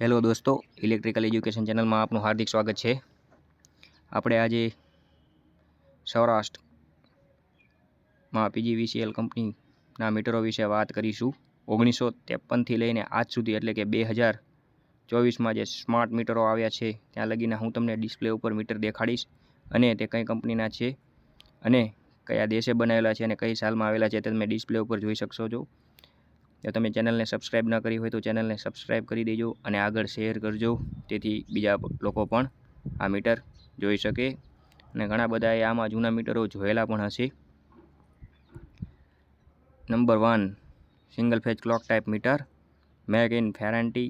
Hello દોસ્તો electrical education ચેનલમાં આપનું હાર્દિક સ્વાગત છે. આપણે આજે સૌરાષ્ટ્રમાં પીજીવીસીએલ કંપનીના મીટરો વિશે વાત કરીશું. ઓગણીસો ત્રેપનથી લઈને આજ સુધી એટલે કે બે હજાર ચોવીસમાં જે સ્માર્ટ મીટરો આવ્યા છે, ત્યાં લગીને હું તમને ડિસ્પ્લે ઉપર મીટર દેખાડીશ અને તે કઈ કંપનીના છે અને કયા દેશે બનાવેલા છે અને કઈ સાલમાં આવેલા છે તે તમે ડિસ્પ્લે ઉપર જોઈ શકશો છો જો તમે ચેનલને સબસ્ક્રાઈબ ન કરી હોય તો ચેનલને સબસ્ક્રાઈબ કરી દેજો અને આગળ શેર કરજો. તેથી બીજા લોકો પણ આ મીટર જોઈ શકે. અને ઘણા બધાએ આમાં જૂના મીટરો જોયેલા પણ હશે. Number one single phase clock type meter make in Ferranti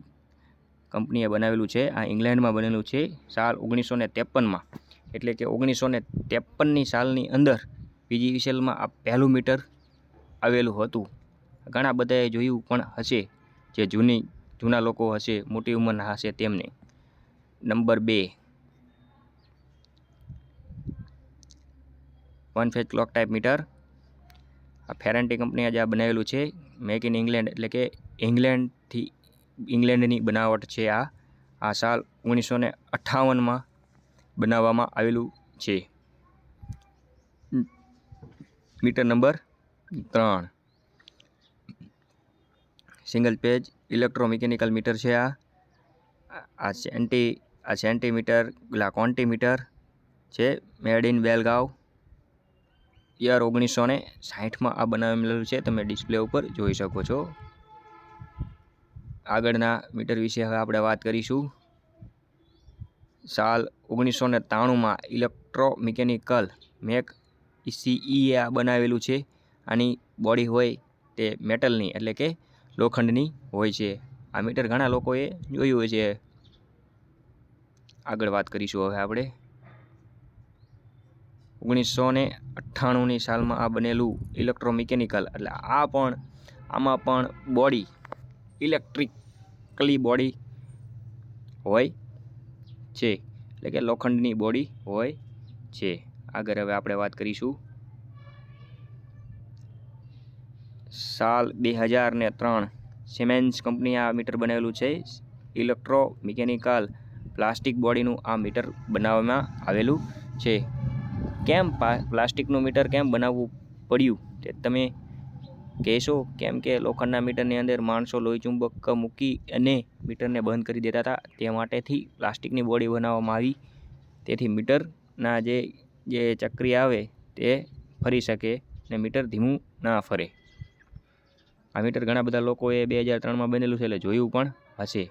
કંપનીએ બનાવેલું છે. આ ઇંગ્લેન્ડમાં બનેલું છે સાલ ઓગણીસો ને ત્રેપનમાં. એટલે કે ઓગણીસો ને ત્રેપનની સાલની અંદર પીજીવીસીએલમાં આ પહેલું મીટર આવેલું હતું. ઘણા બધાએ જોયું પણ હશે જે જૂની, જૂના લોકો હશે, મોટી ઉંમરના હશે તેમને. નંબર બે. One phase clock type meter. આ ફેરન્ટી કંપનીએ આજે આ બનાવેલું છે. મેક ઇન ઇંગ્લેન્ડ એટલે કે ઇંગ્લેન્ડથી, ઇંગ્લેન્ડની બનાવટ છે આ. આ સાલ ઓગણીસો ને અઠ્ઠાવનમાં બનાવવામાં આવેલું છે. મીટર નંબર ત્રણ. સિંગલ પેજ, ઇલેક્ટ્રોમિકેનિકલ મીટર છે આ. આ સેન્ટી, આ સેન્ટીમીટર પેલા કોન્ટીમીટર છે, મેડ ઇન બેલગાંવ. યર ઓગણીસો ને સાહીઠમાં આ બનાવેલું છે, તમે ડિસ્પ્લે ઉપર જોઈ શકો છો. આગળના મીટર વિશે હવે આપણે વાત કરીશું. સાલ ઓગણીસો ને ત્રાણુંમાં ઇલેક્ટ્રોમિકેનિકલ મેક સીઈએ આ બનાવેલું છે. આની બોડી હોય તે મેટલની, એટલે કે લોખંડની હોય છે. આ મીટર ઘણા લોકોએ જોયું હોય છે. આગળ વાત કરીશું હવે આપણે. ઓગણીસો ને અઠ્ઠાણુંની સાલમાં આ બનેલું ઇલેક્ટ્રોમિકેનિકલ, એટલે આ પણ, આમાં પણ બોડી ઇલેક્ટ્રિકલી બોડી હોય છે. એટલે કે લોખંડની બોડી હોય છે. આગળ હવે આપણે વાત કરીશું. સાલ બે હજાર ને ત્રણ. સિમેન્સ કંપની આ મીટર બનાવેલું છે. ઇલેક્ટ્રો મિકેનિકલ પ્લાસ્ટિક બોડીનું આ મીટર બનાવવામાં આવેલું છે. કેમ પ્લાસ્ટિકનું મીટર કેમ બનાવવું પડ્યું? તે તમે કહેશો. કેમ કે લોખંડના મીટરની અંદર માણસો લોહી ચુંબક મૂકી અને મીટરને બંધ કરી દેતા હતા. તે માટેથી પ્લાસ્ટિકની બોડી બનાવવામાં આવી. તેથી મીટરના જે જે ચક્રી આવે તે ફરી શકે ને મીટર ધીમું ના ફરે. આ મીટર ઘણા બધા લોકોએ બે હજાર ત્રણમાં બનેલું છે એટલે જોયું પણ હશે.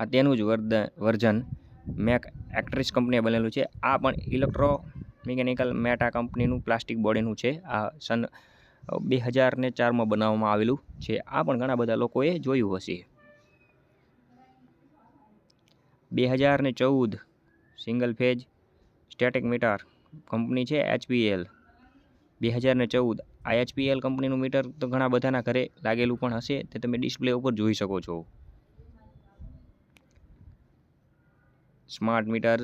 આ તેનું જ વર્ધ વર્ઝન મેક એક્ટ્રિસ કંપનીએ બનેલું છે. આ પણ ઇલેક્ટ્રો મિકેનિકલ મેટા કંપનીનું પ્લાસ્ટિક બોડીનું છે. આ સન, બે હજાર ને ચારમાં બનાવવામાં આવેલું છે. આ પણ ઘણા બધા લોકોએ જોયું હશે. બે હજાર ને ચૌદ single phase static meter company છે એચપીએલ બે હજાર ને ચૌદ આઈએચપીએલ એચપીએલ કંપનીનું મીટર તો ઘણા બધાના ઘરે લાગેલું પણ હશે, તે તમે ડિસ્પ્લે ઉપર જોઈ શકો છો. Smart meter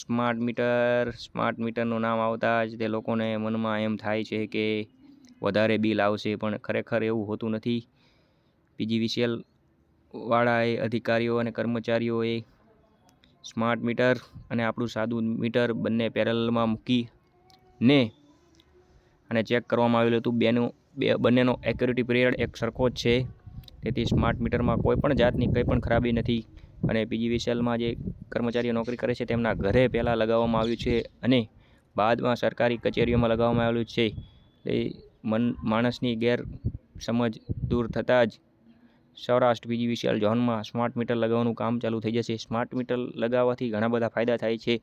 smart meter, smart મીટરનું નામ આવતા જ તે લોકોને મનમાં એમ થાય છે કે વધારે બિલ આવશે, પણ ખરેખર એવું હોતું નથી. પીજીવીસીએલ વાળાએ, અધિકારીઓ અને કર્મચારીઓએ સ્માર્ટ મીટર અને આપણું સાદું મીટર બંને પેરેલમાં મૂકી ને અને ચેક કરવામાં આવેલું હતું. બેનું, બે, બંનેનો એક્યુરિટી પિરિયડ એક સરખો જ છે. તેથી સ્માર્ટ મીટરમાં કોઈ પણ જાતની કંઈ પણ ખરાબી નથી. અને પીજીવીસીએલમાં જે કર્મચારીઓ નોકરી કરે છે, તેમના ઘરે પહેલાં લગાવવામાં આવ્યું છે અને બાદમાં સરકારી કચેરીઓમાં લગાવવામાં આવેલું છે. એટલે મન, માણસની ગેરસમજ દૂર થતાં જ સૌરાષ્ટ્ર પીજીવીસીએલ ઝોનમાં સ્માર્ટ મીટર લગાવવાનું કામ ચાલુ થઈ જશે. સ્માર્ટ મીટર લગાવવાથી ઘણા બધા ફાયદા થાય છે.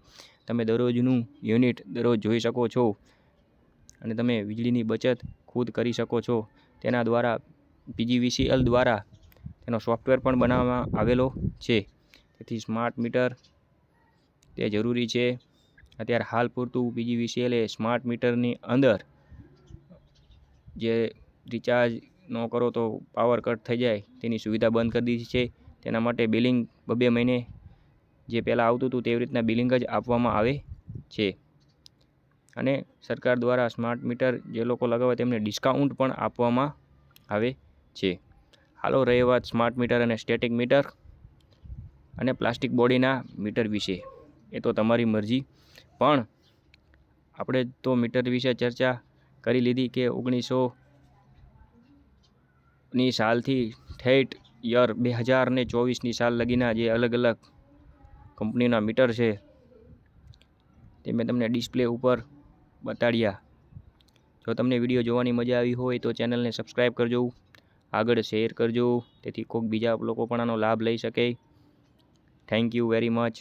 તમે દરરોજનું યુનિટ દરરોજ જોઈ શકો છો. અને તમે વીજળીની બચત ખુદ કરી શકો છો. તેના દ્વારા પીજીવીસીએલ દ્વારા તેનો સોફ્ટવેર પણ બનાવવામાં આવેલો છે. તેથી સ્માર્ટ મીટર તે જરૂરી છે. અત્યારે હાલ પૂરતું પીજીવીસીએલે સ્માર્ટ મીટરની અંદર જે રિચાર્જ ન કરો તો પાવર કટ થઈ જાય. તેની સુવિધા બંધ કરી દીધી છે. તેના માટે બિલિંગ બબે મહિને જે પહેલાં આવતું હતું તેવી રીતના બિલિંગ જ આપવામાં આવે છે. અને સરકાર દ્વારા સ્માર્ટ મીટર જે લોકો લગાવે તેમને ડિસ્કાઉન્ટ પણ આપવામાં આવે છે. હાલો, રહી વાત સ્માર્ટ મીટર અને સ્ટેટિક મીટર અને પ્લાસ્ટિક બોડીના મીટર વિશે. એ તો તમારી મરજી. પણ આપણે તો મીટર વિશે ચર્ચા કરી લીધી કે ઓગણીસો ની સાલથી ઠેઠ યર બે હજાર ને ચોવીસની સાલ લગીના જે અલગ અલગ કંપનીના મીટર છે, તે મેં તમને ડિસ્પ્લે ઉપર બતાડ્યા જો તમને વીડિયો જોવાની મજા આવી હોય તો ચેનલને સબસ્ક્રાઈબ કરજો, આગળ શેર કરજો, તેથી કોઈક બીજા લોકો પણ આનો લાભ લઈ શકે. Thank you very much